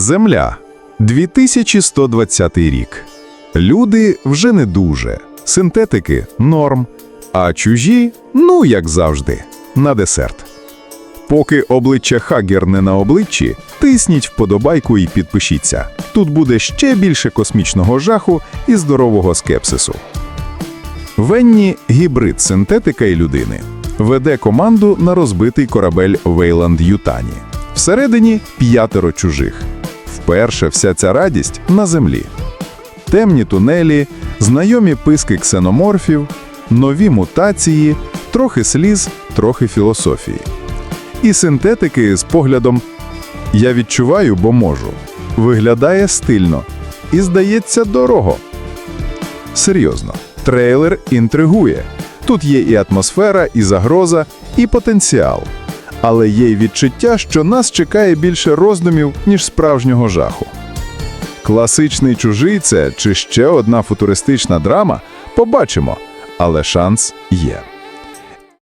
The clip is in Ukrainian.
Земля 2120 рік. Люди вже не дуже, синтетики норм, а чужі, ну як завжди, на десерт. Поки обличчя Хагер не на обличчі, тисніть вподобайку і підпишіться. Тут буде ще більше космічного жаху і здорового скепсису. Венні гібрид синтетика і людини. Веде команду на розбитий корабель Вейланд Ютані. Всередині п'ятеро чужих. Вперше вся ця радість на землі. Темні тунелі, знайомі писки ксеноморфів, нові мутації, трохи сліз, трохи філософії. І синтетики з поглядом Я відчуваю, бо можу. Виглядає стильно і здається дорого. Серйозно, трейлер інтригує. Тут є і атмосфера, і загроза, і потенціал. Але є й відчуття, що нас чекає більше роздумів, ніж справжнього жаху. Класичний чужий це чи ще одна футуристична драма? Побачимо, але шанс є.